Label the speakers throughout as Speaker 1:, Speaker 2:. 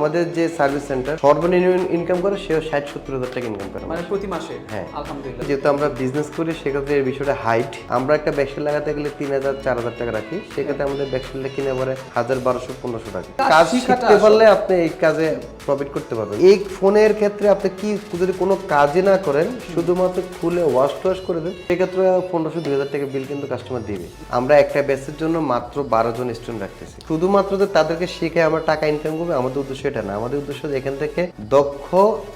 Speaker 1: আমাদের যে service centre সর্বনিম্ন ইনকাম করে সেও ষাট সত্তর হাজার টাকা ইনকাম করে
Speaker 2: মানে প্রতি মাসে?
Speaker 1: হ্যাঁ।
Speaker 2: আলহামদুলিল্লাহ।
Speaker 1: যেহেতু আমরা বিজনেস করি সেক্ষেত্রে এই বিষয়টা হাইট আমরা একটা ব্যাকসেল লাগাতে গেলে তিন হাজার চার হাজার টাকা রাখি। সেক্ষেত্রে আমাদের ব্যাকসেলটা কিনে পরে হাজার বারোশো পনেরোশো টাকা।
Speaker 2: কাজ
Speaker 1: কাজ শিখতে পারলে আপনি এই কাজে প্রফিট করতে পারবেন। এই ফোনের ক্ষেত্রে আপনি কি যদি কোনো কাজই না করেন শুধুমাত্র খুলে ওয়াশ টোয়াশ করে দেন সেক্ষেত্রে পনেরোশো দুই হাজার টাকা বিল কিন্তু কাস্টমার দিবে। আমরা একটা ব্যাচের জন্য মাত্র বারো জন স্টুডেন্ট রাখতেছি। শুধুমাত্র যে তাদেরকে শিখে আমরা টাকা ইনকাম করবে আমাদের উদ্দেশ্য এটা না। আমাদের উদ্দেশ্য যে এখান থেকে দক্ষ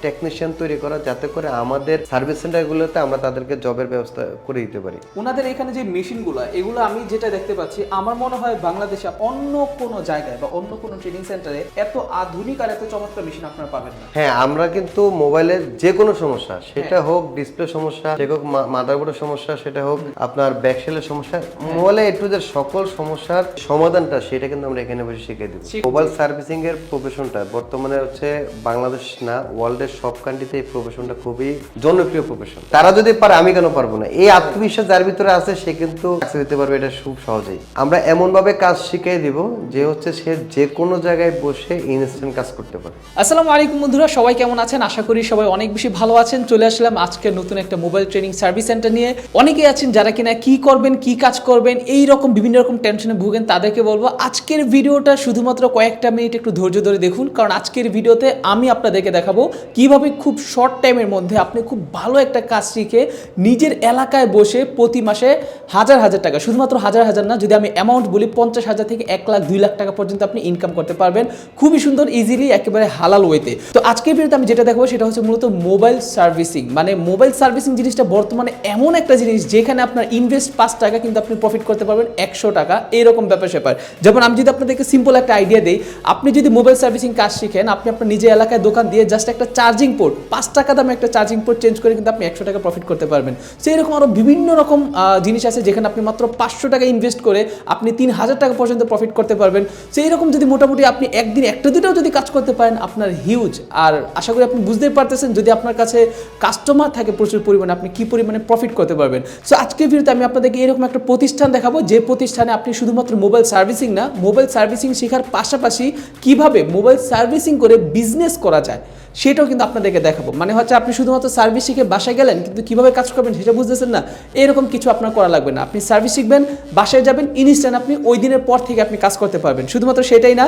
Speaker 1: টেকনিশিয়ান তৈরি করা যাতে করে আমাদের সার্ভিস সেন্টারগুলোতে আমরা তাদেরকে জবের ব্যবস্থা করে দিতে পারি।
Speaker 2: ওনাদের এখানে যে মেশিনগুলো এগুলো আমি যেটা দেখতে পাচ্ছি আমার মনে হয় বাংলাদেশে অন্য কোনো জায়গায় বা অন্য কোনো ট্রেনিং সেন্টারে এত আধুনিক আর এত চমৎকার মেশিন আপনারা পাবেন না।
Speaker 1: হ্যাঁ আমরা কিন্তু মোবাইলের যে কোনো সমস্যা সেটা হোক ডিসপ্লে সমস্যা সেটা হোক মাদারবোর্ডের সমস্যা সেটা হোক আপনার ব্যাকসেলের সমস্যা মোবাইলে একটু যে সকল সমস্যার সমাধানটা সেটা কিন্তু আমরা এখানে বসে শিখিয়ে দিব।
Speaker 2: শিখ-
Speaker 1: মোবাইল সার্ভিসিং এর প্রফেশনটা বর্তমানে হচ্ছে বাংলাদেশ না ওয়ার্ল্ডের সব কান্ট্রিতে এই প্রফেশনটা খুবই জনপ্রিয় প্রফেশন তারা যদি পারে, আমি কেন পারব না? এই আত্মবিশ্বাস যার ভিতরে আছে, সে কিন্তু দিতে পারবে, এটা খুব সহজেই। আমরা এমন ভাবে কাজ শিখিয়ে দিব যে হচ্ছে সে যে কোনো জায়গায় বসে ইনস্ট্যান্ট কাজ করতে পারে।
Speaker 2: আসসালামু আলাইকুম বন্ধুরা, সবাই কেমন আছেন? আশা করি সবাই অনেক বেশি ভালো আছেন। চলে আসলাম আজকে নতুন একটা মোবাইল ট্রেনিং সার্ভিস সেন্টার নিয়ে। অনেকেই আছেন যারা কিনা কি করবেন, কি কাজ করবেন এই রকম বিভিন্ন রকম টেনশনে ভুগেন, তাদেরকে বলব আজকের ভিডিওটা শুধুমাত্র কয়েকটা মিনিট একটু ধৈর্য ধরে দেখুন। কারণ আজকের ভিডিওতে আমি আপনাদেরকে দেখাবো কীভাবে খুব শর্ট টাইমের মধ্যে আপনি খুব ভালো একটা কাজ শিখে নিজের এলাকায় বসে প্রতি মাসে হাজার হাজার টাকা, শুধুমাত্র হাজার হাজার না, যদি আমি অ্যামাউন্ট বলি পঞ্চাশ হাজার থেকে এক লাখ, দুই লাখ টাকা পর্যন্ত আপনি ইনকাম করতে পারবেন খুবই সুন্দর ইজিলি একেবারে হালাল ওয়েতে তো। আজকের ভিডিওতে আমি যেটা দেখাবো সেটা হচ্ছে মূলত মোবাইল সার্ভিসিং মানে মোবাইল সার্ভিসিং জিনিসটা বর্তমানে এমন একটা জিনিস যেখানে আপনার ইনভেস্ট পাঁচ টাকা কিন্তু আপনি প্রফিট করতে পারবেন একশো টাকা, এরকম ব্যাপার স্যাপার যেমন আমি যদি আপনাদেরকে সিম্পল একটা আইডিয়া দিই, আপনি যদি মোবাইল সার্ভিসিং কাজ শিখেন, আপনি আপনার নিজের এলাকায় দোকান দিয়ে জাস্ট একটা চার্জিং পোর্ট পাঁচ টাকা দামে একটা চার্জিং পোর্ট চেঞ্জ করে কিন্তু আপনি একশো টাকা প্রফিট করতে পারবেন। সেই এরকম আরও বিভিন্ন রকম জিনিস আছে যেখানে আপনি মাত্র পাঁচশো টাকা ইনভেস্ট করে আপনি তিন হাজার টাকা পর্যন্ত প্রফিট করতে পারবেন। সেই রকম যদি মোটামুটি আপনি একদিন একটা দুটাও যদি কাজ করতে পারেন, আপনার হিউজ আর আশা করি আপনি বুঝতেই পারতেছেন, যদি আপনার কাছে কাস্টমার থাকে প্রচুর পরিমাণে, আপনি কি পরিমাণে প্রফিট করতে পারবেন। সো আজকের ভিডিওতে আমি আপনাদেরকে এরকম একটা প্রতিষ্ঠান দেখাবো, যে প্রতিষ্ঠানে আপনি শুধুমাত্র মোবাইল সার্ভিসিং না মোবাইল সার্ভিসিং শেখার পাশাপাশি কীভাবে মোবাইল সার্ভিসিং করে বিজনেস করা যায়। সেটাও কিন্তু আপনাদেরকে দেখাবো। মানে হচ্ছে আপনি শুধুমাত্র সার্ভিস শিখে বাসায় গেলেন, কিন্তু কীভাবে কাজ করবেন সেটা বুঝতেছেন না। এরকম কিছু আপনার করা লাগবে না। আপনি সার্ভিস শিখবেন, বাসায় যাবেন ইনস্ট্যান্ট আপনি ওই দিনের পর থেকে আপনি কাজ করতে পারবেন। শুধুমাত্র সেটাই না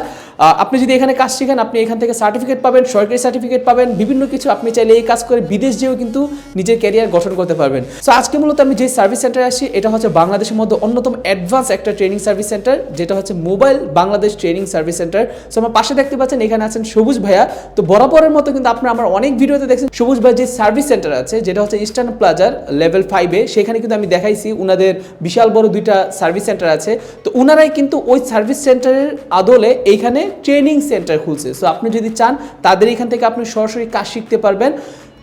Speaker 2: আপনি যদি এখানে কাজ শিখেন, আপনি এখান থেকে সার্টিফিকেট পাবেন, সরকারি সার্টিফিকেট পাবেন, বিভিন্ন কিছু আপনি চাইলে এই কাজ করে বিদেশ যেও কিন্তু নিজের ক্যারিয়ার গঠন করতে পারবেন। সো আজকে মূলত আমি যে সার্ভিস সেন্টারে আসি, এটা হচ্ছে বাংলাদেশের মধ্যে অন্যতম অ্যাডভান্স একটা ট্রেনিং সার্ভিস সেন্টার যেটা হচ্ছে mobile Bangladesh training service center so আমার পাশে দেখতে পাচ্ছেন, এখানে আছেন সবুজ ভাইয়া। তো বরাবরের মতো কিন্তু আপনারা আমার অনেক ভিডিওতে দেখছেন সবুজ ভাই যে সার্ভিস সেন্টার আছে, যেটা হচ্ছে ইস্টার্ন প্লাজার লেভেল ফাইভে সেখানে কিন্তু আমি দেখাইছি ওনাদের বিশাল বড় দুইটা সার্ভিস সেন্টার আছে। তো ওনারাই কিন্তু ওই সার্ভিস সেন্টারের আদলে এইখানে ট্রেনিং সেন্টার খুলছে। সো আপনি যদি চান, তাদের এখান থেকে আপনি সরাসরি কাজ শিখতে পারবেন।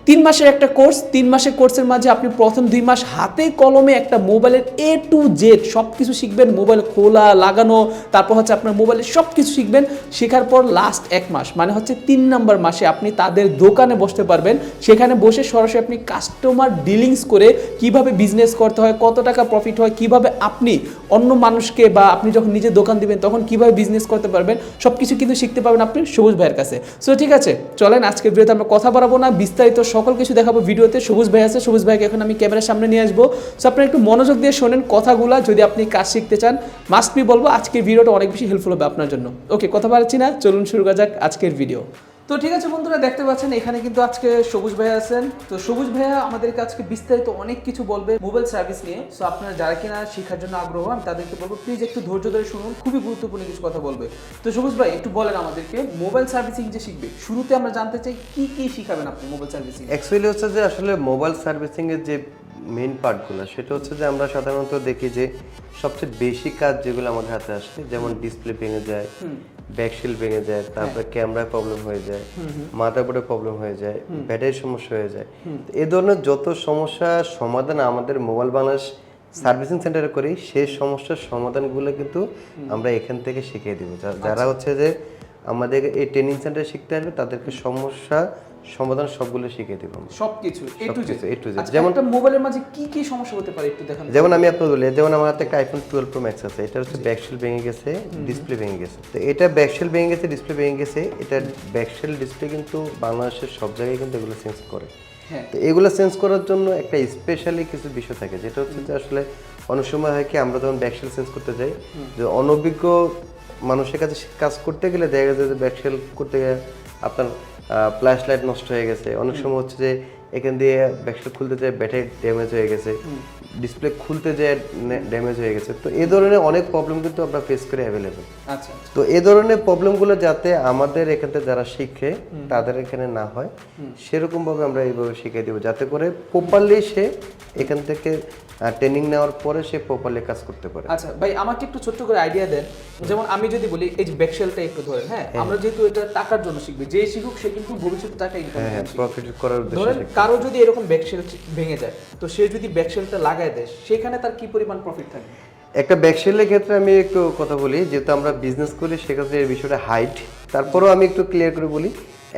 Speaker 2: তিন মাসের একটা কোর্স, তিন মাসের কোর্সের মাঝে আপনি প্রথম দুই মাস হাতে কলমে একটা মোবাইলের এ টু জেড সব কিছু শিখবেন, মোবাইল খোলা, লাগানো, তারপর হচ্ছে আপনার মোবাইলের সব কিছু শিখবেন, শেখার পর লাস্ট এক মাস মানে হচ্ছে তিন নম্বর মাসে আপনি তাদের দোকানে বসতে পারবেন, সেখানে বসে সরাসরি আপনি কাস্টমার ডিলিংস করে কীভাবে বিজনেস করতে হয়, কত টাকা প্রফিট হয়, কীভাবে আপনি অন্য মানুষকে বা আপনি যখন নিজে দোকান দিবেন, তখন কীভাবে বিজনেস করতে পারবেন সব কিছু কিন্তু শিখতে পারবেন আপনি সবুজ ভাইয়ের কাছে। সো ঠিক আছে, চলেন আজকের ভিডিওতে আমরা কথা বাড়াবো না, বিস্তারিত সকল কিছু দেখাবো ভিডিওতে। সবুজ ভাই আছে, সবুজ ভাইকে এখন আমি ক্যামেরার সামনে নিয়ে আসব। সো আপনারা একটু মনোযোগ দিয়ে শোনেন কথাগুলো, যদি আপনি কাজ শিখতে চান। মাস্ট বি বলব, আজকের ভিডিওটা অনেক বেশি হেল্পফুল হবে আপনার জন্য। ওকে কথা পারছি না, চলুন শুরু করা যাক আজকের ভিডিও তো ঠিক আছে বন্ধুরা দেখতে পাচ্ছেন এখানে কিন্তু আজকে সবুজ ভাইয়া আছেন। তো সবুজ ভাইয়া আমাদেরকে আজকে বিস্তারিত অনেক কিছু বলবে মোবাইল সার্ভিস নিয়ে। সো আপনারা যারা কিনা শেখার জন্য আগ্রহ আমি তাদেরকে বলব প্লিজ একটু ধৈর্য ধরে শুনুন খুবই গুরুত্বপূর্ণ কিছু কথা বলবে। তো সবুজ ভাই একটু বলেন আমাদেরকে মোবাইল সার্ভিসিং যে শিখবে শুরুতে আমরা জানতে চাই কি কি শিখাবেন আপনি মোবাইল সার্ভিসিং
Speaker 1: অ্যাকচুয়ালি হচ্ছে যে আসলে মোবাইল সার্ভিসিং এর যে মেইন পার্টগুলো সেটা হচ্ছে যে আমরা সাধারণত দেখি যে সবচেয়ে বেশি কাজ যেগুলো আমাদের হাতে আসে যেমন ডিসপ্লে ভেঙে যায় ব্যাকশিল ভেঙে যায় তারপরে ক্যামেরায় প্রবলেম হয়ে যায় মাদারবোর্ডে প্রবলেম হয়ে যায় ব্যাটারির সমস্যা হয়ে যায়। এ ধরনের যত সমস্যা সমাধান আমাদের মোবাইল বাংলাদেশ সার্ভিসিং সেন্টারে করি সেই সমস্যার সমাধানগুলো কিন্তু আমরা এখান থেকে শিখিয়ে দিব। যারা হচ্ছে যে আমাদের এই ট্রেনিং সেন্টারে শিখতে আসবে তাদেরকে সমস্যা সমাধান সবগুলো শিখিয়ে দেবো।
Speaker 2: সবকিছু A to Z
Speaker 1: A to Z।
Speaker 2: যেমন একটা মোবাইলের মাঝে কি কি সমস্যা হতে পারে একটু দেখান।
Speaker 1: যেমন আমি আপনাকে বলি যেমন আমার হাতে একটা আইফোন টুয়েলভ প্রো ম্যাক্স আছে এটা হচ্ছে ব্যাকশেল ভেঙে গেছে ডিসপ্লে ভেঙে গেছে। তো এটা ব্যাকশেল ভেঙে গেছে ডিসপ্লে ভেঙে গেছে এটা ব্যাকশেল ডিসপ্লে কিন্তু বাংলাদেশের সব জায়গায় কিন্তু এগুলো চেঞ্জ করে।
Speaker 2: হ্যাঁ।
Speaker 1: তো এগুলো চেঞ্জ করার জন্য একটা স্পেশালি কিছু বিষয় থাকে যেটা হচ্ছে যে আসলে অনেক সময় হয় কি আমরা যখন ব্যাকশেল চেঞ্জ করতে যাই যে অনভিজ্ঞ মানুষের কাছে কাজ করতে গেলে দেখা যায় যে ব্যাকশেল করতে গেলে আপনার ফ্ল্যাশ লাইট নষ্ট হয়ে গেছে। অনেক সময় হচ্ছে যে এখান দিয়ে ব্যাগটা খুলতে যে ব্যাটারি ড্যামেজ হয়ে গেছে। ডিসপ্লে খুলতে যায় ড্যামেজ হয়ে গেছে। তো এই ধরনের অনেক প্রবলেম কিন্তু আমরা ফেস করে অ্যাভেলেবেল
Speaker 2: আচ্ছা
Speaker 1: তো এই ধরনের প্রবলেমগুলো যাতে আমাদের এখান যারা শিখে তাদের এখানে না হয় সেরকম ভাবে আমরা এইভাবে শিখিয়ে দেবো যাতে করে প্রপারলি সে এখান থেকে ট্রেনিং নেওয়ার পরে সে প্রপারলি কাজ করতে পারে।
Speaker 2: আচ্ছা ভাই আমাকে একটু ছোট্ট করে আইডিয়া দেন। যেমন আমি যদি বলি এই যে ব্যাকশেলটা একটু ধরেন হ্যাঁ? আমরা যেহেতু এটা টাকার জন্য শিখবে যে শিখুক সে কিন্তু ভবিষ্যতে টাকা ইনকাম
Speaker 1: হ্যাঁ প্রফিট করার উদ্দেশ্যে
Speaker 2: ধরেন কারও যদি এরকম ব্যাকশেল ভেঙে যায় তো সে যদি ব্যাকশেলটা লাগায় দেয় সেখানে তার কি পরিমাণ প্রফিট থাকে?
Speaker 1: একটা ব্যাকসেলের ক্ষেত্রে আমি একটু কথা বলি যেহেতু আমরা বিজনেস করি সেক্ষেত্রে এই বিষয়টা হাইট তারপরেও আমি একটু ক্লিয়ার করে বলি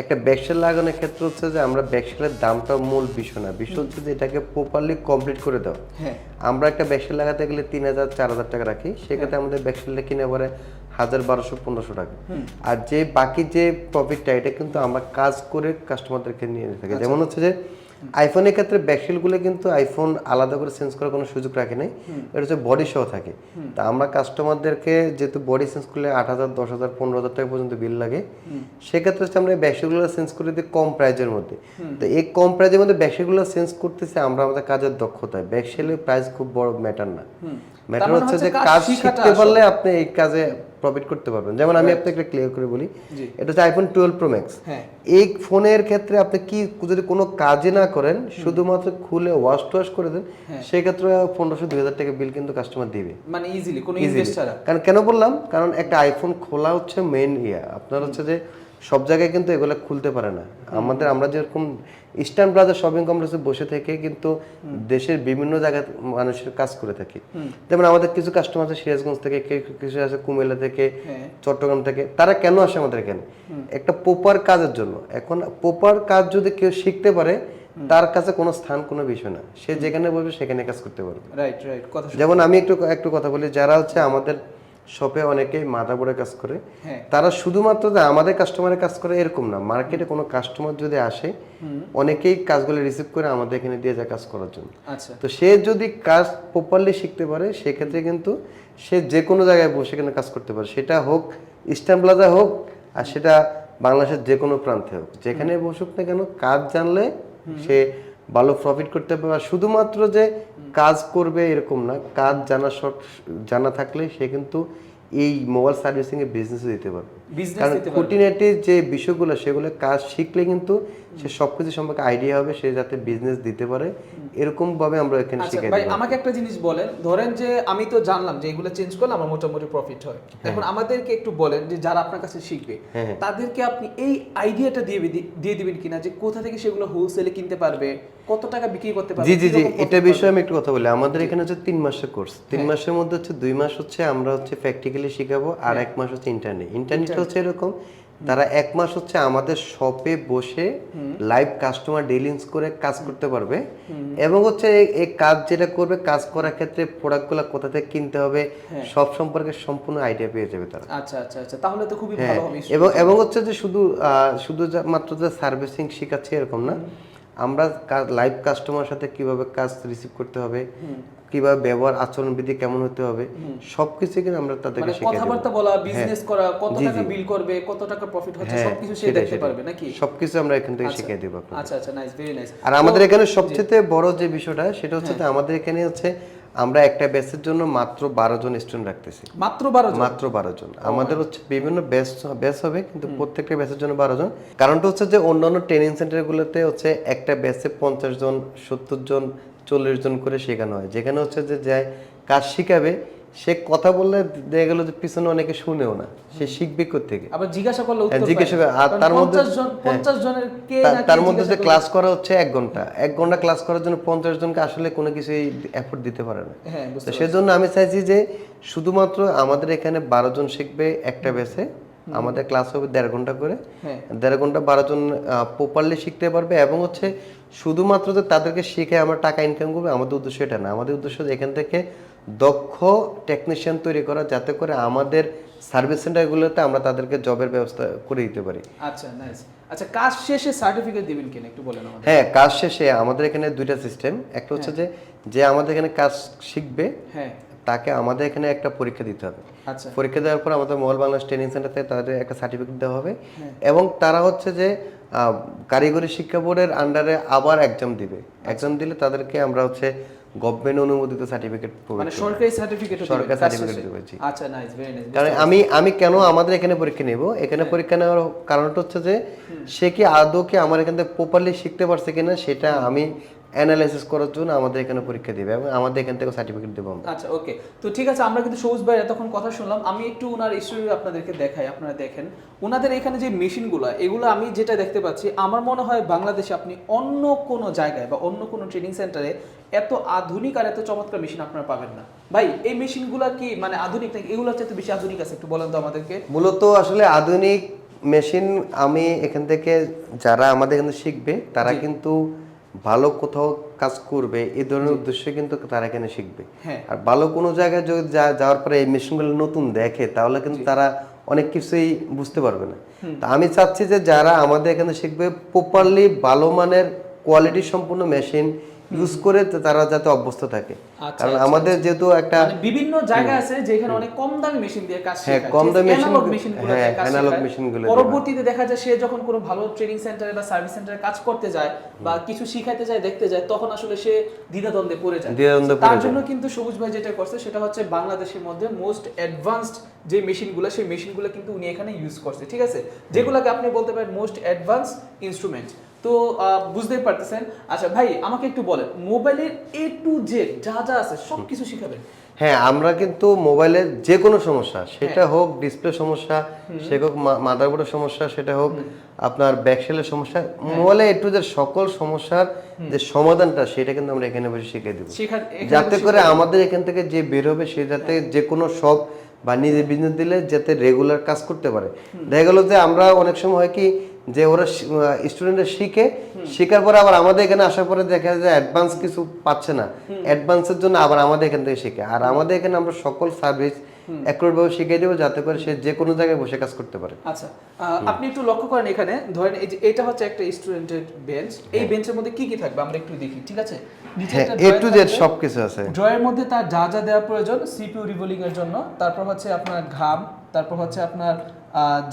Speaker 1: একটা ব্যাকসেল লাগানোর ক্ষেত্রে হচ্ছে যে আমরা ব্যাকসেলের দামটা মূল বিষয় না। বিষয় হচ্ছে যে এটাকে প্রপারলি কমপ্লিট করে দেওয়া
Speaker 2: হ্যাঁ।
Speaker 1: আমরা একটা ব্যাকসেল লাগাতে গেলে তিন হাজার চার হাজার টাকা রাখি সেক্ষেত্রে আমাদের ব্যাকসেলটা কিনে পরে হাজার বারোশো পনেরোশো টাকা। আর যে বাকি যে প্রফিটটা এটা কিন্তু আমরা কাজ করে কাস্টমারদেরকে নিয়ে থাকি। যেমন হচ্ছে যে আইফোনের ক্ষেত্রে ব্যাকশিলগুলো কিন্তু আইফোন আলাদা করে চেঞ্জ করার কোনো সুযোগ রাখে নাই। এটা হচ্ছে বডি সহ থাকে। তা আমরা কাস্টমারদেরকে যেহেতু বডি চেঞ্জ করলে আট হাজার দশ হাজার পনেরো হাজার টাকা পর্যন্ত বিল লাগে। সেক্ষেত্রে হচ্ছে আমরা ব্যাকশিলগুলো চেঞ্জ করে দিই কম প্রাইজের মধ্যে। তো এই কম প্রাইজের মধ্যে ব্যাকশিলগুলো চেঞ্জ করতেছে আমরা আমাদের কাজের দক্ষতায়। ব্যাকশিলের প্রাইস খুব বড় ম্যাটার না। ম্যাটার
Speaker 2: মানে
Speaker 1: হচ্ছে যে
Speaker 2: কাজ
Speaker 1: শিখতে পারলে আপনি এই কাজে প্রফিট করতে পারবেন। যেমন আমি আপনাকে একটা ক্লিয়ার করে বলি। এটা হচ্ছে আইফোন টুয়েলভ প্রো ম্যাক্স
Speaker 2: হ্যাঁ।
Speaker 1: এই ফোনের ক্ষেত্রে আপনি কি যদি কোনো কাজে না করেন শুধুমাত্র খুলে ওয়াশ টওয়াশ করে দেন
Speaker 2: হ্যাঁ।
Speaker 1: সেক্ষেত্রে পনেরোশো দুই হাজার টাকা বিল কিন্তু কাস্টমার দিবে।
Speaker 2: মানে ইজিলি কোনো। ইনভেস্ট ছাড়া।
Speaker 1: কারণ কেন বললাম? কারণ একটা আইফোন খোলা হচ্ছে মেইন ইয়া। আপনার হচ্ছে যে সব জায়গায় কিন্তু এগুলো খুলতে পারে না। আমাদের আমরা যেরকম ইস্টার্ন ব্রাদার শপিং কমপ্লেক্সে বসে থেকে কিন্তু দেশের বিভিন্ন জায়গায় মানুষের কাজ করে থাকি। যেমন আমাদের কিছু কাস্টমার আছে সিরাজগঞ্জ থেকে কিছু আছে কুমিল্লা থেকে
Speaker 2: হ্যাঁ।
Speaker 1: চট্টগ্রাম থেকে তারা কেন আসে আমাদের এখানে? একটা প্রপার কাজের জন্য। এখন প্রপার কাজ যদি কেউ শিখতে পারে তার কাছে কোনো স্থান কোনো বিষয় না। সে যেখানে বলবে সেখানে কাজ করতে পারবে।
Speaker 2: রাইট রাইট কথা
Speaker 1: যেমন আমি একটু একটু কথা বলি যারা হচ্ছে আমাদের শপে অনেকেই মাদাবোর্ডে কাজ করে।
Speaker 2: হ্যাঁ।
Speaker 1: তারা শুধুমাত্র যে আমাদের কাস্টমারের কাজ করে এরকম না। মার্কেটে কোনো কাস্টমার যদি আসে অনেকেই কাজগুলো রিসিভ করে আমাদের এখানে দিয়ে যায় কাজ করার জন্য।
Speaker 2: আচ্ছা।
Speaker 1: তো সে যদি কাজ প্রপারলি শিখতে পারে সেক্ষেত্রে কিন্তু সে যে কোনো জায়গায় বসে এখানে কাজ করতে পারে। সেটা হোক ইস্টার্ন প্লাজা হোক আর সেটা বাংলাদেশের যে কোনো প্রান্তে হোক। যেখানে বসুক না কেন কাজ জানলে সে ভালো প্রফিট করতে পারবে শুধুমাত্র যে কাজ করবে এরকম না, কাজ জানা জানা থাকলে সে কিন্তু এই মোবাইল সার্ভিসিং বিজনেসও বিজনেস দিতে পারবে। কারণ খুঁটিনাটি যে বিষয়গুলো সেগুলো কাজ শিখলে কিন্তু সে সবকিছু সম্পর্কে আইডিয়া হবে সে যাতে বিজনেস দিতে পারে। এরকম ভাবে আমরা এখানে
Speaker 2: আচ্ছা
Speaker 1: শিখাই
Speaker 2: ভাই আমাকে একটা জিনিস বলেন। ধরেন যে আমি তো জানলাম যে এগুলো চেঞ্জ করলে আমার মোটামুটি প্রফিট হয়। এখন আমাদেরকে একটু বলেন যে যারা আপনার কাছে শিখবে
Speaker 1: হ্যাঁ, হ্যাঁ।
Speaker 2: তাদেরকে আপনি এই আইডিয়াটা দিয়ে দিয়ে দিবেন কিনা যে কোথা থেকে সেগুলো হোলসেলে কিনতে পারবে কত টাকা বিক্রি করতে পারবে
Speaker 1: জি জি জি এটা বিষয়ে আমি একটু কথা বলি। আমাদের এখানে হচ্ছে তিন মাসের কোর্স তিন মাসের মধ্যে হচ্ছে দুই মাস হচ্ছে আমরা হচ্ছে প্র্যাকটিক্যালি শেখাবো আর এক মাস হচ্ছে ইন্টারনেট ইন্টারনেট হচ্ছে এরকম। তারা এক মাস হচ্ছে আমাদের শপে বসে লাইভ কাস্টমার ডিলিংস করে কাজ করতে পারবে। এবং হচ্ছে এই- কাজ যেটা করবে কাজ করার ক্ষেত্রে প্রোডাক্টগুলো কোথা থেকে কিনতে হবে সব সম্পর্কে সম্পূর্ণ আইডিয়া পেয়ে যাবে তারা।
Speaker 2: আচ্ছা আচ্ছা আচ্ছা। তাহলে তো খুবই
Speaker 1: হ্যাঁ
Speaker 2: ভালো হবে
Speaker 1: এবং এবং হচ্ছে যে শুধু শুধু মাত্র যে সার্ভিসিং শেখাচ্ছি এরকম না। আমরা লাইভ কাস্টমার সাথে কীভাবে কাজ রিসিভ করতে হবে কীভাবে ব্যবহার আচরণবিধি কেমন হতে হবে সবকিছু কিন্তু আমরা তাদেরকে
Speaker 2: মানে
Speaker 1: শিখিয়ে দেবো।
Speaker 2: কথাবার্তা বলা বিজনেস করা কত টাকা বিল করবে কত টাকা প্রফিট হচ্ছে
Speaker 1: হ্যাঁ
Speaker 2: সবকিছু সে দেখতে পারবে নাকি?
Speaker 1: সবকিছু আমরা এখান থেকে শিখিয়ে দেবো আপনাকে।
Speaker 2: আচ্ছা আচ্ছা নাইস ভেরি নাইস
Speaker 1: আর আমাদের এখানে সবচেয়ে বড় যে বিষয়টা সেটা হচ্ছে যে আমাদের এখানে হচ্ছে আমরা একটা ব্যাচের জন্য মাত্র বারো জন স্টুডেন্ট রাখতেছি।
Speaker 2: মাত্র বারো জন?
Speaker 1: মাত্র বারো জন। আমাদের হচ্ছে বিভিন্ন ব্যাচ ব্যাচ হবে কিন্তু প্রত্যেকটা ব্যাচের জন্য বারো জন। কারণটা হচ্ছে যে অন্যান্য ট্রেনিং সেন্টারগুলোতে হচ্ছে একটা ব্যাচে পঞ্চাশ জন সত্তর জন চল্লিশ জন করে শেখানো হয়। যেখানে হচ্ছে যে যায় কাজ শিখাবে সে কথা বললে দেখা গেল যে পিছনে অনেকে শুনেও না। সে শিখবে থেকে
Speaker 2: আবার জিজ্ঞাসা করলে
Speaker 1: হ্যাঁ, জিজ্ঞাসা আর তার মধ্যে-
Speaker 2: 50 জন 50 জনের কে
Speaker 1: তার মধ্যে যে ক্লাস করা হচ্ছে এক ঘণ্টা। এক ঘণ্টা ক্লাস করার জন্য পঞ্চাশ জনকে আসলে কোনো কিছুই এফোর্ট দিতে পারে না।
Speaker 2: হ্যাঁ
Speaker 1: সেজন্য আমি চাইছি যে শুধুমাত্র আমাদের এখানে বারো জন শিখবে একটা ব্যাচে আমাদের ক্লাস হবে দেড় ঘণ্টা করে।
Speaker 2: হ্যাঁ।
Speaker 1: দেড় ঘণ্টা বারো জন প্রপারলি শিখতে পারবে এবং হচ্ছে শুধুমাত্র যে তাদেরকে শিখে আমরা টাকা ইনকাম করবে আমাদের উদ্দেশ্য এটা না। আমাদের উদ্দেশ্য যে এখান থেকে দক্ষ টেকনিশিয়ান তৈরি করা যাতে করে আমাদের সার্ভিস সেন্টারগুলোতে আমরা তাদেরকে জবের ব্যবস্থা করে দিতে পারি।
Speaker 2: আচ্ছা নাইস আচ্ছা কাজ শেষে সার্টিফিকেট দিবেন কিনা একটু বলেন আমাদের।
Speaker 1: হ্যাঁ কাজ শেষে আমাদের এখানে দুইটা সিস্টেম একটা হচ্ছে যে যে আমাদের এখানে কাজ শিখবে
Speaker 2: হ্যাঁ।
Speaker 1: তাকে আমাদের এখানে একটা পরীক্ষা দিতে হবে।
Speaker 2: আচ্ছা।
Speaker 1: পরীক্ষা দেওয়ার পর আমাদের মোবাইল বাংলাদেশ ট্রেনিং সেন্টার থেকে তাদের একটা সার্টিফিকেট দেওয়া হবে। এবং তারা হচ্ছে যে কারিগরি শিক্ষা বোর্ডের আন্ডারে আবার এক্সাম দিবে। এক্সাম দিলে তাদেরকে আমরা হচ্ছে গভর্নমেন্ট অনুমোদিত সার্টিফিকেট
Speaker 2: মানে সরকারি সার্টিফিকেট
Speaker 1: সরকারি certificate দেবে,
Speaker 2: আচ্ছা নাইস ভেরি নাইস
Speaker 1: কারণ আমি আমি কেন আমাদের এখানে পরীক্ষা নেব? এখানে পরীক্ষা নেওয়ার কারণটা হচ্ছে যে সে কি আদৌ কি আমার এখান থেকে প্রপারলি শিখতে পারছে কিনা সেটা আমি অ্যানালাইসিস করার জন্য আমাদের এখানে পরীক্ষা দেবে এবং আমাদের এখান থেকে সার্টিফিকেট দেবো আমরা।
Speaker 2: আচ্ছা ওকে তো ঠিক আছে আমরা কিন্তু সবুজ ভাই এতক্ষণ কথা শুনলাম। আমি একটু ওনার স্টোরি আপনাদেরকে দেখাই আপনারা দেখেন। ওনাদের এখানে যে মেশিনগুলো এগুলো আমি যেটা দেখতে পাচ্ছি আমার মনে হয় বাংলাদেশে আপনি অন্য কোনো জায়গায় বা অন্য কোনো ট্রেনিং সেন্টারে এত আধুনিক আর এত চমৎকার মেশিন আপনারা পাবেন না। ভাই এই মেশিনগুলো কি মানে আধুনিক নাকি? এগুলো হচ্ছে বেশি আধুনিক আছে একটু বলেন তো আমাদেরকে।
Speaker 1: মূলত আসলে আধুনিক মেশিন আমি এখান থেকে যারা আমাদের এখানে শিখবে তারা কিন্তু ভালো কোথাও কাজ করবে এই ধরনের উদ্দেশ্যে কিন্তু তারা এখানে শিখবে।
Speaker 2: হ্যাঁ।
Speaker 1: আর ভালো কোনো জায়গায় যদি যা- যাওয়ার পরে এই মেশিনগুলো নতুন দেখে তাহলে কিন্তু তারা অনেক কিছুই বুঝতে পারবে না। তা আমি চাচ্ছি যে যারা আমাদের এখানে শিখবে প্রপারলি ভালো মানের কোয়ালিটি সম্পূর্ণ মেশিন ইউজ করে তারা যাতে অভ্যস্ত থাকে।
Speaker 2: আচ্ছা,
Speaker 1: কারণ আমাদের যেহেতু একটা
Speaker 2: মানে বিভিন্ন জায়গা আছে যেখানে অনেক কম দামি মেশিন দিয়ে কাজ
Speaker 1: হ্যাঁ, কম দামি
Speaker 2: মেশিন
Speaker 1: হ্যাঁ,
Speaker 2: শেখায়।
Speaker 1: machine গুলো
Speaker 2: পরবর্তীতে দেখা যায় সে যখন কোনো ভালো ট্রেনিং সেন্টারে বা সার্ভিস সেন্টারে কাজ করতে যায় বা কিছু শিখাইতে যায় দেখতে যায় তখন আসলে সে দ্বিধাদ্বন্দ্বে পড়ে যায়।
Speaker 1: দ্বিধাদ্বন্দ্বে
Speaker 2: তার জন্য কিন্তু সবুজ ভাই যেটা করছে সেটা হচ্ছে বাংলাদেশের মধ্যে মোস্ট অ্যাডভান্সড যে মেশিনগুলো সেই মেশিনগুলো কিন্তু উনি এখানে ইউজ করছে ঠিক আছে? যেগুলোকে আপনি বলতে পারেন মোস্ট অ্যাডভান্স ইনস্ট্রুমেন্ট তো বুঝতেই পারতেছেন। আচ্ছা ভাই আমাকে একটু বলেন মোবাইলের এ টু জেড যা যা আছে সব কিছু শিখাবেন?
Speaker 1: হ্যাঁ আমরা কিন্তু মোবাইলের যে কোনো সমস্যা সেটা হোক ডিসপ্লে সমস্যা সে হোক মাদারবোর্ডের সমস্যা সেটা হোক আপনার ব্যাকসেলের সমস্যা মোবাইলে একটু যে সকল সমস্যার যে সমাধানটা সেটা কিন্তু আমরা এখানে বসে শিখে দেবো। যাতে করে আমাদের এখান থেকে যে বের হবে সে যাতে যে কোনো সব বা নিজে বিজনেস দিলে যাতে রেগুলার কাজ করতে পারে। দেখা গেলো যে আমরা অনেক সময় হয় কি যে ওরা স্টুডেন্টরা শিখে শেখার পরে আবার আমাদের এখানে আসার পরে দেখা যায় অ্যাডভান্স কিছু পাচ্ছে না। অ্যাডভান্সের জন্য আবার আমাদের এখান থেকে শিখে। আর আমাদের এখানে আমরা সকল সার্ভিস শিখিয়ে দেবো যাতে করে সে যে কোনো জায়গায় বসে কাজ করতে পারে।
Speaker 2: আচ্ছা আপনি একটু লক্ষ্য করেন এখানে। ধরেন এই যে এটা হচ্ছে একটা স্টুডেন্টের বেঞ্চ এই বেঞ্চের মধ্যে কি কি থাকবে? আমরা একটু দেখি ঠিক আছে? নিচে
Speaker 1: হ্যাঁ এ টু জেড
Speaker 2: থাকবে।
Speaker 1: সবকিছু আছে।
Speaker 2: ড্রয়ের মধ্যে তার যা যা দেওয়া প্রয়োজন সিপিইউ রিভলিং এর জন্য তারপর হচ্ছে আপনার ঘাম তারপর হচ্ছে আপনার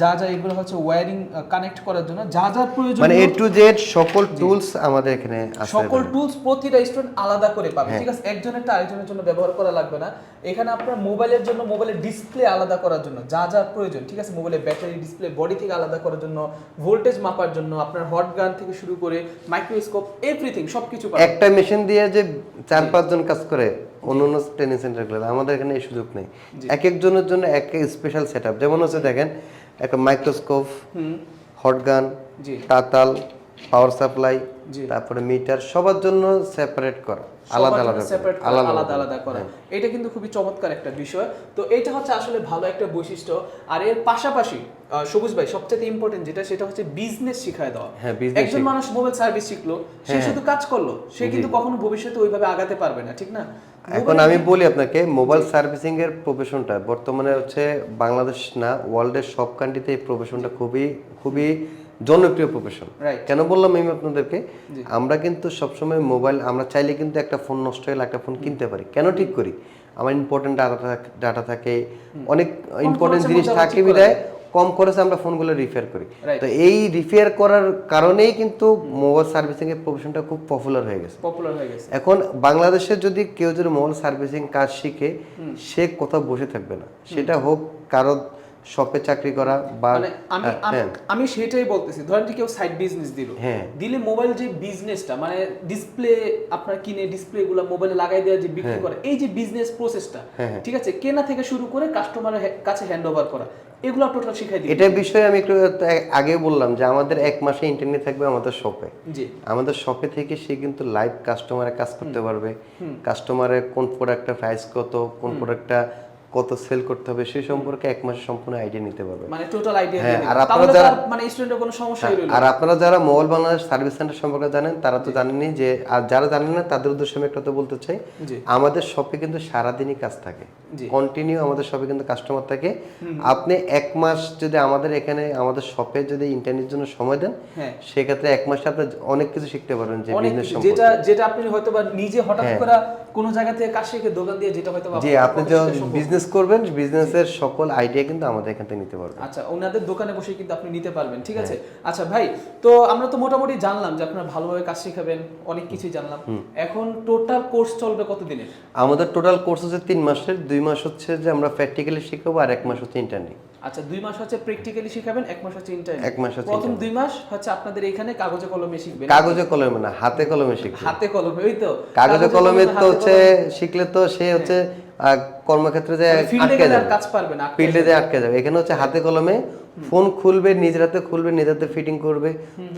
Speaker 2: যা যা এগুলো হচ্ছে ওয়্যারিং কানেক্ট করার জন্য যা যা প্রয়োজন
Speaker 1: মানে এ টু জেড সকল টুলস আমাদের এখানে আছে
Speaker 2: সকল টুলস প্রতিটা স্টুডেন্ট আলাদা করে পাবে ঠিক আছে? একজনেরটা আরেকজনের জন্য ব্যবহার করা লাগবে না। এখানে আপনার মোবাইলের জন্য মোবাইলের ডিসপ্লে আলাদা করার জন্য যা যা প্রয়োজন ঠিক আছে? মোবাইলের ব্যাটারি ডিসপ্লে বডি থেকে আলাদা করার জন্য ভোল্টেজ মাপার জন্য আপনার হট গান থেকে শুরু করে মাইক্রোস্কোপ এভরিথিং সবকিছু
Speaker 1: একটা মেশিন দিয়ে যে চার পাঁচজন কাজ করে অন্য অন্য ট্রেনিং সেন্টারগুলো আমাদের এখানে এই সুযোগ নেই। এক একজনের জন্য এক এক স্পেশাল সেট যেমন হচ্ছে দেখেন একটা মাইক্রোস্কোপ
Speaker 2: হুম।
Speaker 1: হট গান
Speaker 2: জি।
Speaker 1: তাতাল পাওয়ার সাপ্লাই তারপরে মিটার সবার জন্য সেপারেট করা। আলাদা আলাদা আলাদা
Speaker 2: আলাদা আলাদা করা। এটা কিন্তু খুবই চমৎকার একটা বিষয়। তো এটা হচ্ছে আসলে ভালো একটা বৈশিষ্ট্য। আর এর পাশাপাশি সবুজ ভাই সবচেয়ে ইম্পর্টেন্ট যেটা সেটা হচ্ছে বিজনেস শিখায় দেওয়া।
Speaker 1: হ্যাঁ,
Speaker 2: একজন মানুষ মোবাইল সার্ভিস শিখলো সে শুধু কাজ করল সে কিন্তু কখনো ভবিষ্যতে ওইভাবে আগাতে পারবে না ঠিক না?
Speaker 1: এখন আমি বলি আপনাকে মোবাইল সার্ভিসিং এর প্রফেশনটা বর্তমানে হচ্ছে বাংলাদেশ না ওয়ার্ল্ডের সব কান্ট্রিতে এই প্রফেশনটা খুবই খুবই জনপ্রিয় প্রফেশন কেন বললাম আমি আপনাদেরকে? আমরা কিন্তু সবসময় মোবাইল আমরা চাইলে কিন্তু একটা ফোন নষ্ট হলে একটা ফোন কিনতে পারি। কেন ঠিক করি? আমার ইম্পর্টেন্ট ডাটা ডাটা থাকে অনেক ইম্পর্টেন্ট জিনিস থাকে বিদায় কম খরচে আমরা ফোনগুলো রিপেয়ার করি। তো এই রিপেয়ার করার কারণেই কিন্তু মোবাইল সার্ভিসিং এর প্রফেশনটা খুব পপুলার হয়ে গেছে।
Speaker 2: পপুলার হয়ে গেছে।
Speaker 1: এখন বাংলাদেশে যদি কেউ যদি মোবাইল সার্ভিসিং কাজ শিখে সে কোথাও বসে থাকবে না। সেটা হোক কারও শপে চাকরি করা বা
Speaker 2: মানে আমি আমি-
Speaker 1: হ্যাঁ।
Speaker 2: সেটাই বলতেছি ধরেন কেউ সাইড বিজনেস দিল
Speaker 1: হ্যাঁ।
Speaker 2: দিলে মোবাইল যে বিজনেসটা মানে ডিসপ্লে আপনার কিনে ডিসপ্লে গুলো মোবাইলে লাগাই দেওয়া যে বিক্রি করে এই যে বিজনেস প্রসেসটা
Speaker 1: হ্যাঁ,
Speaker 2: ঠিক আছে? কেনা থেকে শুরু করে কাস্টমারের কাছে হ্যান্ড ওভার করা এগুলো টোটাল শিখাই দিই
Speaker 1: এটার বিষয়ে আমি একটু আগে বললাম যে আমাদের এক মাসে ইন্টারনেট থাকবে আমাদের শপে
Speaker 2: জি।
Speaker 1: আমাদের শপে থেকে সে কিন্তু লাইভ কাস্টমারে কাজ করতে পারবে। কাস্টমারের কোন প্রোডাক্টটা প্রাইস কত কোন প্রোডাক্টটা কত সেল করতে হবে সেই সম্পর্কে এক মাসের সম্পূর্ণ আইডিয়া নিতে পারবে।
Speaker 2: মানে টোটাল আইডিয়া
Speaker 1: হ্যাঁ, আর আপনারা যারা-
Speaker 2: মানে স্টুডেন্টের কোনো সমস্যাই রইল না।
Speaker 1: আর আপনারা যারা মোবাইল বাংলাদেশ সার্ভিস সেন্টার সম্পর্কে জানেন তারা তো জানেনই যে আর যারা জানেন না তাদের উদ্দেশ্যে আমি একটা কথা বলতে চাই আমাদের শপে কিন্তু সারাদিনই কাজ থাকে। কন্টিনিউ আমাদের শপে কিন্তু কাস্টমার থাকে। আপনি এক মাস যদি আমাদের এখানে আমাদের শপে যদি ইন্টারনেটের জন্য সময় দেন
Speaker 2: হ্যাঁ।
Speaker 1: সেক্ষেত্রে এক মাসে আপনি অনেক কিছু শিখতে পারবেন যে বিজনেস সম্পর্কে।
Speaker 2: যেটা যেটা আপনি হয়তো বা নিজে হঠাৎ
Speaker 1: হ্যাঁ।
Speaker 2: করে কোনো জায়গা থেকে কাজ শিখে দোকান দিয়ে যেটা হয়তো
Speaker 1: জি আপনি
Speaker 2: সেটা সম্ভব।
Speaker 1: বিজনেস করবেন বিজনেসের সকল আইডিয়া কিন্তু আমাদের এখান থেকে নিতে পারবেন।
Speaker 2: আচ্ছা ওনাদের দোকানে বসে কিন্তু আপনি নিতে পারবেন ঠিক আছে?
Speaker 1: হ্যাঁ।
Speaker 2: আচ্ছা ভাই তো আমরা তো মোটামুটি জানলাম যে আপনারা ভালোভাবে কাজ শিখাবেন অনেক কিছুই জানলাম। এখন টোটাল কোর্স চলবে কত দিনের
Speaker 1: আমাদের টোটাল কোর্স হচ্ছে তিন মাসের দুই মাস হচ্ছে যে আমরা প্র্যাকটিক্যালি শিখাবো আর এক মাস হচ্ছে ইন্টারনেট
Speaker 2: আচ্ছা দুই মাস হচ্ছে প্র্যাকটিক্যালি শিখাবেন এক মাস হচ্ছে ইন্টারনেট
Speaker 1: এক মাস হচ্ছে
Speaker 2: প্রথম। দুই মাস হচ্ছে আপনাদের এখানে কাগজে কলমে শিখবেন।
Speaker 1: কাগজে কলমে না হাতে কলমে শিখবে
Speaker 2: হাতে কলমে ওই তো।
Speaker 1: কাগজে কলমে তো হচ্ছে শিখলে তো সে হচ্ছে আহ, কর্মক্ষেত্রে যে
Speaker 2: মানে
Speaker 1: আটকে যাবে। ফিল্ডে যে আটকে যাবে। এখানে হচ্ছে হাতে কলমে ফোন খুলবে নিজের হাতে খুলবে নিজের হাতে ফিটিং করবে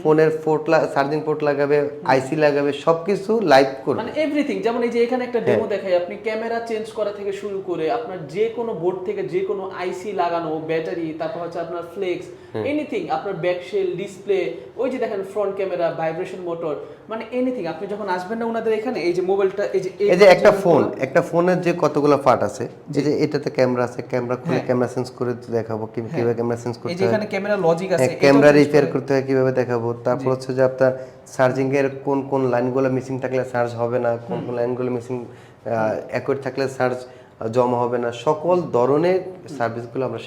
Speaker 1: ফোনের পোর্ট চার্জিং পোর্ট লাগাবে আইসি লাগাবে সবকিছু লাইভ করবে।
Speaker 2: মানে এভরিথিং যেমন এই যে এখানে একটা
Speaker 1: হ্যাঁ।
Speaker 2: ডেমো দেখাই আপনি ক্যামেরা চেঞ্জ করা থেকে শুরু করে আপনার যে কোনো বোর্ড থেকে যে কোনো আইসি লাগানো ব্যাটারি তারপর হচ্ছে আপনার ফ্লেক্স এনিথিং আপনার ব্যাকশেল ডিসপ্লে ওই যে দেখেন ফ্রন্ট ক্যামেরা ভাইব্রেশন মোটর মানে এনিথিং আপনি যখন আসবেন না ওনাদের এখানে এই যে মোবাইলটা এই যে
Speaker 1: এই যে একটা ফোন একটা ফোনের যে কতগুলো পার্ট আছে যে এটাতে ক্যামেরা আছে ক্যামেরা খুলে ক্যামেরা সেন্স করে দেখাবো কীভাবে ক্যামেরা সেন্স
Speaker 2: এই
Speaker 1: করতে
Speaker 2: যে
Speaker 1: হয়।
Speaker 2: এখানে ক্যামেরা লজিক আছে
Speaker 1: ক্যামেরা রিপেয়ার করতে হয় কীভাবে দেখাবো? তারপর হচ্ছে যে আপনার চার্জিং এর কোন কোন লাইনগুলো মিসিং থাকলে চার্জ হবে না কোন কোন লাইনগুলো মিসিং অ্যাকোর্ড থাকলে চার্জ জমা হবে না সকল ধরনের সার্ভিসগুলো আমরা।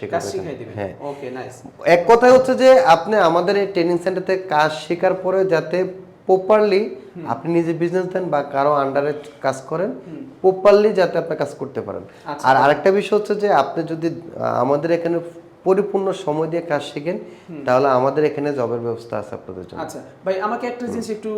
Speaker 2: দিবেন।
Speaker 1: হ্যাঁ।
Speaker 2: ওকে নাইস
Speaker 1: এক কথায় হচ্ছে যে আপনি আমাদের এই ট্রেনিং সেন্টারতে কাজ শেখার পরে যাতে প্রপারলি আপনি নিজে বিজনেস দেন বা কারও আন্ডারে কাজ করেন প্রপারলি যাতে আপনি কাজ করতে পারেন।
Speaker 2: আচ্ছা।
Speaker 1: আর আরেকটা বিষয় হচ্ছে যে আপনি যদি আমাদের এখানে পরিপূর্ণ সময় দিয়ে কাজ শিখেন তাহলে আমাদের এখানে জবের ব্যবস্থা আছে আপনাদের জন্য।
Speaker 2: আচ্ছা ভাই আমাকে একটা জিনিস একটু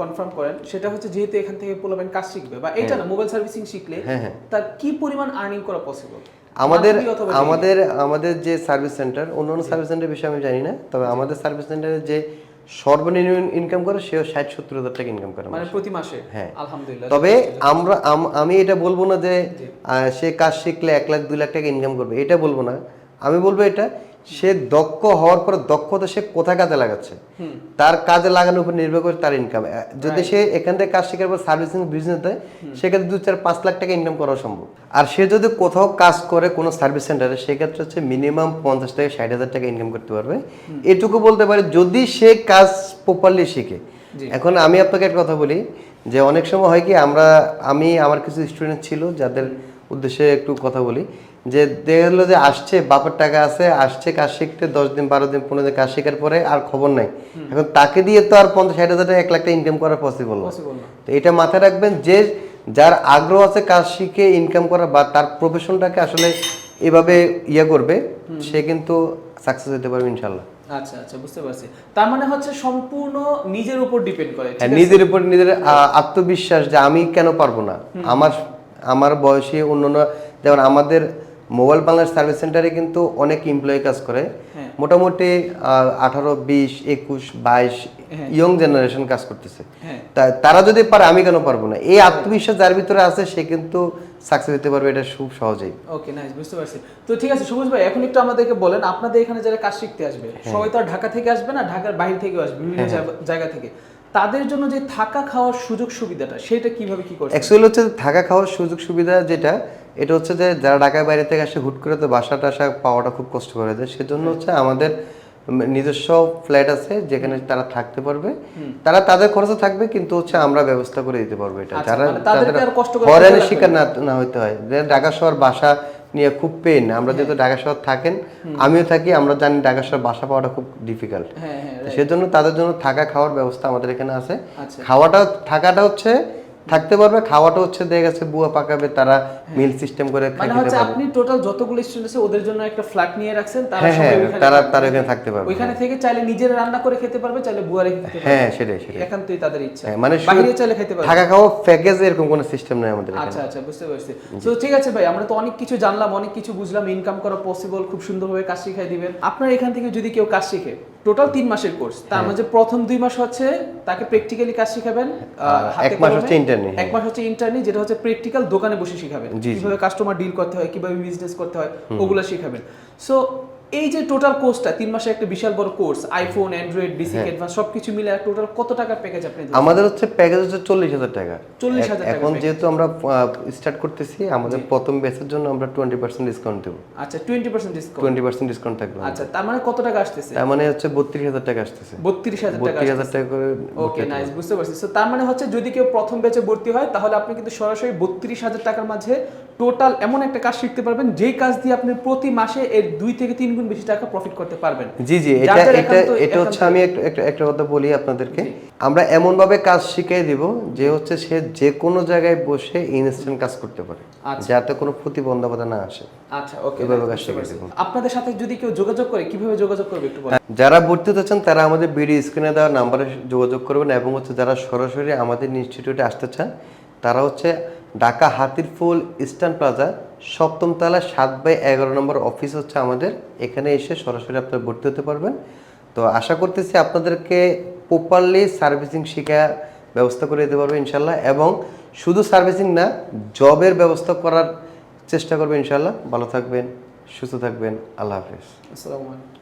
Speaker 2: কনফার্ম করেন সেটা হচ্ছে যেহেতু এখান থেকে পোলাবেন কাজ শিখবে বা এটা না মোবাইল সার্ভিসিং শিখলে
Speaker 1: হ্যাঁ, হ্যাঁ।
Speaker 2: তার কি পরিমাণ আর্নিং করা পসিবল
Speaker 1: আমাদের আমাদের আমাদের যে সার্ভিস সেন্টার অন্যান্য সার্ভিস সেন্টারের বিষয়ে আমি জানি না তবে আমাদের সার্ভিস সেন্টারে যে সর্বনিম্ন ইনকাম করে সেও ষাট সত্তর হাজার টাকা ইনকাম করে
Speaker 2: মানে প্রতি মাসে?
Speaker 1: হ্যাঁ।
Speaker 2: আলহামদুলিল্লাহ
Speaker 1: তবে আমরা আমি এটা বলব না যে সে কাজ শিখলে এক লাখ দুই লাখ টাকা ইনকাম করবে এটা বলব না। আমি বলব এটা সে দক্ষ হওয়ার পর দক্ষতা সে কোথায় কাজে লাগাচ্ছে? তার কাজে লাগানোর উপর নির্ভর করে তার ইনকাম যদি সে এখান থেকে কাজ শেখার পর সার্ভিসিং বিজনেস দেয় সেক্ষেত্রে দু চার পাঁচ লাখ টাকা ইনকাম করা সম্ভব। আর সে যদি কোথাও কাজ করে কোনো সার্ভিস সেন্টারে সেক্ষেত্রে হচ্ছে মিনিমাম পঞ্চাশ থেকে ষাট হাজার টাকা ইনকাম করতে পারবে। এটুকু বলতে পারে যদি সে কাজ প্রপারলি শিখে এখন আমি আপনাকে একটা কথা বলি যে অনেক সময় হয় কি আমরা আমি আমার কিছু স্টুডেন্ট ছিল যাদের উদ্দেশ্যে একটু কথা বলি যে দেখা গেলো যে আসছে বাপের টাকা আছে আসছে কাজ শিখতে দশ দিন বারো দিন পনেরো দিন কাজ শেখার পরে আর খবর নাই। এখন তাকে দিয়ে তো আর পঞ্চাশ ষাট হাজার টাকা এক লাখ টাকা ইনকাম করা পসিবল না। তো এটা মাথায় রাখবেন যে যার আগ্রহ আছে কাজ শিখে ইনকাম করা বা তার প্রফেশনটাকে আসলে এভাবে ইয়ে করবে সে কিন্তু সাকসেস হতে পারবে ইনশাল্লাহ
Speaker 2: আচ্ছা আচ্ছা বুঝতে পারছি। তার মানে হচ্ছে সম্পূর্ণ নিজের উপর ডিপেন্ড করে
Speaker 1: হ্যাঁ, নিজের উপর নিজের আত্মবিশ্বাস যে আমি কেন পারব না? আমার আমার বয়সী অন্যান্য যেমন আমাদের মোবাইল বাংলাদেশ সার্ভিস সেন্টারে কিন্তু অনেক এমপ্লয়ি কাজ করে।
Speaker 2: হ্যাঁ।
Speaker 1: মোটামুটি আঠারো বিশ একুশ বাইশ
Speaker 2: হ্যাঁ।
Speaker 1: ইয়ং জেনারেশন কাজ করতেছে।
Speaker 2: হ্যাঁ।
Speaker 1: তারা যদি পারে আমি কেন পারব না? এই আত্মবিশ্বাস যার ভিতরে আছে সে কিন্তু সাকসেস হতে পারবে এটা খুব সহজেই।
Speaker 2: ওকে নাইস বুঝতে পারছি। তো ঠিক আছে সবুজ ভাই এখন একটু আমাদেরকে বলেন আপনাদের এখানে যারা কাজ শিখতে আসবে
Speaker 1: হ্যাঁ।
Speaker 2: সবাই তো আর ঢাকা থেকে আসবে না ঢাকার বাইরে থেকেও আসবে বিভিন্ন জায়গা- থেকে। তাদের জন্য যে থাকা খাওয়ার সুযোগ সুবিধাটা সেটা কীভাবে কি করছে
Speaker 1: অ্যাকচুয়ালি হচ্ছে থাকা খাওয়ার সুযোগ সুবিধা যেটা এটা হচ্ছে যে যারা ঢাকার বাইরে থেকে আসে হুট করে তো বাসা টাসা পাওয়াটা খুব কষ্ট করে দেয় সেজন্য হচ্ছে আমাদের নিজস্ব ফ্ল্যাট আছে যেখানে তারা থাকতে পারবে। তারা তাদের খরচে থাকবে কিন্তু হচ্ছে আমরা ব্যবস্থা করে দিতে পারব এটা।
Speaker 2: আচ্ছা,
Speaker 1: যারা
Speaker 2: মানে
Speaker 1: হয়রানির শিকার না না হতে হয়। যে ঢাকা শহর বাসা নিয়ে খুব পেন আমরা যেহেতু ঢাকা শহর থাকেন আমিও থাকি আমরা জানি ঢাকা শহর বাসা পাওয়াটা খুব ডিফিকাল্ট
Speaker 2: হ্যাঁ হ্যাঁ
Speaker 1: সেজন্য তাদের জন্য থাকা খাওয়ার ব্যবস্থা আমাদের এখানে আছে।
Speaker 2: আচ্ছা।
Speaker 1: খাওয়াটা থাকাটা হচ্ছে থাকতে পারবে খাওয়াটা হচ্ছে দেখা গেছে বুয়া পাকাবে তারা মিল সিস্টেম করে
Speaker 2: মানে হচ্ছে আপনি টোটাল যতগুলো স্টুডেন্ট আছে ওদের জন্য একটা ফ্ল্যাট নিয়ে রাখছেন তারা
Speaker 1: হ্যাঁ
Speaker 2: সবাই
Speaker 1: হ্যাঁ
Speaker 2: ওইখানে
Speaker 1: তারা তারা এখানে থাকতে পারবে।
Speaker 2: ওইখানে থেকে চাইলে নিজের রান্না করে খেতে পারবে চাইলে বুয়া রেখে খেতে পারবে।
Speaker 1: হ্যাঁ সেটাই সেটাই।
Speaker 2: একান্তই তাদের ইচ্ছা।
Speaker 1: হ্যাঁ, মানে
Speaker 2: বাইরে চাইলে খেতে পারবে।
Speaker 1: থাকা খাওয়া প্যাকেজ এরকম কোনো সিস্টেম নাই আমাদের এখানে।
Speaker 2: আচ্ছা আচ্ছা বুঝতে পারছি। তো ঠিক আছে ভাই আমরা তো অনেক কিছু জানলাম অনেক কিছু বুঝলাম ইনকাম করা পসিবল খুব সুন্দরভাবে কাজ শিখাই দিবেন। আপনার এখান থেকে যদি কেউ কাজ শিখে টোটাল তিন মাসের কোর্স। তার
Speaker 1: মধ্যে
Speaker 2: মাঝে প্রথম দুই মাস হচ্ছে তাকে প্র্যাকটিক্যালি কাজ শিখাবেন
Speaker 1: এক মাস হচ্ছে হ্যাঁ।
Speaker 2: এক মাস হচ্ছে ইন্টারনি যেটা হচ্ছে প্র্যাকটিক্যাল দোকানে বসে শিখাবেন। কীভাবে কাস্টমার ডিল করতে হয় কীভাবে বিজনেস করতে হয় ওগুলো শিখাবেন। সো এই যে টোটাল কোর্সটা তিন মাসের একটা বিশাল বড় course iPhone Android basic. Advance সবকিছু মিলে টোটাল কত টাকার প্যাকেজ আপনি?
Speaker 1: আমাদের হচ্ছে প্যাকেজ হচ্ছে চল্লিশ হাজার টাকা।
Speaker 2: 40,000 টাকা
Speaker 1: এখন যেহেতু আমরা স্টার্ট করতেছি আমাদের প্রথম ব্যাচের জন্য আমরা টোয়েন্টি পার্সেন্ট ডিসকাউন্ট দেবো।
Speaker 2: আচ্ছা twenty percent discount
Speaker 1: twenty percent discount থাকবে
Speaker 2: আচ্ছা তার মানে কত টাকা আসতেছে?
Speaker 1: তার মানে হচ্ছে বত্রিশ হাজার টাকা আসতেছে।
Speaker 2: বত্রিশ হাজার টাকা
Speaker 1: বত্রিশ হাজার টাকা করে
Speaker 2: ওকে নাইস বুঝতে পারছি। So, তার মানে হচ্ছে যদি কেউ প্রথম ব্যাচে ভর্তি হয় তাহলে আপনি কিন্তু সরাসরি বত্রিশ হাজার টাকার মাঝে টোটাল এমন একটা কাজ শিখতে পারবেন যেই কাজ দিয়ে আপনি প্রতি মাসে এর দুই থেকে তিন গুণ বেশি টাকা প্রফিট করতে পারবেন।
Speaker 1: জি জি এটা এটা এটা হচ্ছে আমি একটা একটা- কথা বলি আপনাদেরকে। আমরা এমন ভাবে কাজ শিখিয়ে দিব যে হচ্ছে সে যে কোনো জায়গায় বসে ইনস্ট্যান্ট কাজ করতে পারে।
Speaker 2: আচ্ছা।
Speaker 1: যাতে কোনো প্রতিবন্ধকতা না আসে।
Speaker 2: আচ্ছা ওকে
Speaker 1: এভাবে কাজ শিখিয়ে দেবো।
Speaker 2: আপনাদের সাথে যদি কেউ যোগাযোগ করে কীভাবে যোগাযোগ করবে একটু বলেন।
Speaker 1: যারা ভর্তি হতে চান তারা আমাদের ভিডিও স্ক্রিনে দেওয়া নাম্বারে যোগাযোগ করবেন এবং হচ্ছে যারা সরাসরি আমাদের ইনস্টিটিউটে আসতে চান তারা হচ্ছে ঢাকা হাতিরফুল ইস্টার্ন প্লাজা সপ্তম তলা সাত বাই এগারো নম্বর অফিস হচ্ছে আমাদের। এখানে এসে সরাসরি আপনারা ভর্তি হতে পারবেন। তো আশা করতেছি আপনাদেরকে প্রপারলি সার্ভিসিং শিখা ব্যবস্থা করে দিতে পারবে ইনশাল্লাহ এবং শুধু সার্ভিসিং না, জবের ব্যবস্থা করার চেষ্টা করবে ইনশাল্লাহ। ভালো থাকবেন, সুস্থ থাকবেন। আল্লাহ হাফিজ।
Speaker 2: আসসালামু আলাইকুম।